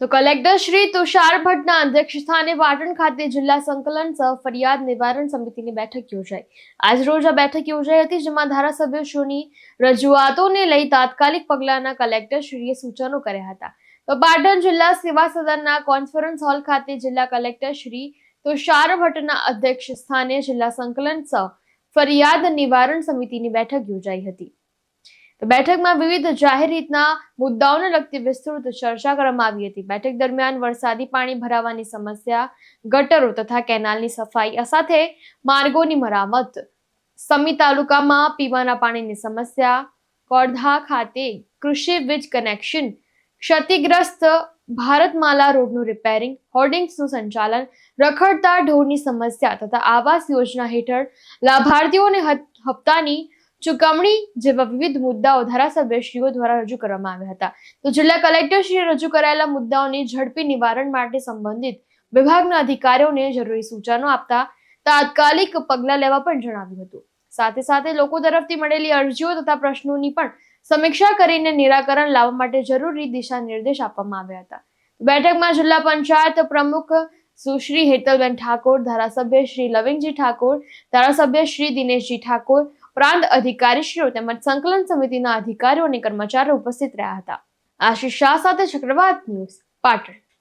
તો કલેક્ટર શ્રી તુષાર ભટ્ટના અધ્યક્ષસ્થાને પાટણ ખાતે જિલ્લા સંકલન સહ ફરિયાદ નિવારણ સમિતિની બેઠક યોજાઈ. આજરોજ આ બેઠક યોજાઈ હતી, જેમાં ધારાસભ્યશ્રીની રજૂઆતોને લઈ તાત્કાલિક પગલાંના કલેક્ટરશ્રીએ સૂચનો કર્યા હતા. તો પાટણ જિલ્લા સેવા સદનના કોન્ફરન્સ હોલ ખાતે જિલ્લા કલેક્ટર શ્રી તુષાર ભટ્ટના અધ્યક્ષ સ્થાને જિલ્લા સંકલન સહ ફરિયાદ નિવારણ સમિતિની બેઠક યોજાઈ હતી. બેઠકમાં વિવિધ જાહેર રીતના મુદ્દાઓને લગતી વિસ્તૃત ચર્ચા કરવામાં આવી હતી. બેઠક દરમિયાન વરસાદી પાણી ભરાવાની સમસ્યા, ગટરો તથા કેનાલની સફાઈ સાથે માર્ગોની મરામત, સમી તાલુકામાં પીવાના પાણીની સમસ્યા, કોડધા ખાતે કૃષિ વીજ કનેક્શન, ક્ષતિગ્રસ્ત ભારતમાલા રોડનું રિપેરિંગ, હોર્ડિંગ્સનું સંચાલન, રખડતા ઢોરની સમસ્યા તથા આવાસ યોજના હેઠળ લાભાર્થીઓને હપ્તાની ચુકવણી જેવા વિવિધ મુદ્દાઓ ધારાસભ્યશ્રીઓ દ્વારા રજૂ કરવામાં આવ્યા હતા. તો જિલ્લા કલેક્ટરશ્રીએ રજૂ કરાયેલા મુદ્દાઓની ઝડપી નિવારણ માટે સંબંધિત વિભાગના અધિકારીઓને જરૂરી સૂચનો આપતા તાત્કાલિક પગલાં લેવા પણ જણાવ્યું હતું. સાથે સાથે લોકો તરફથી મળેલી અરજીઓ તથા પ્રશ્નોની પણ સમીક્ષા કરીને નિરાકરણ લાવવા માટે જરૂરી દિશા નિર્દેશ આપવામાં આવ્યા હતા. બેઠકમાં જિલ્લા પંચાયત પ્રમુખ સુશ્રી હેતલબેન ઠાકોર, ધારાસભ્ય શ્રી લવિંગજી ઠાકોર, ધારાસભ્ય શ્રી દિનેશજી ઠાકોર પ્રાંત અધિકારીશ્રીઓ તેમજ સંકલન સમિતિના અધિકારીઓ અને કર્મચારીઓ ઉપસ્થિત રહ્યા હતા. આશીષ શાહ સાથે ચક્રવાત ન્યૂઝ પાટણ.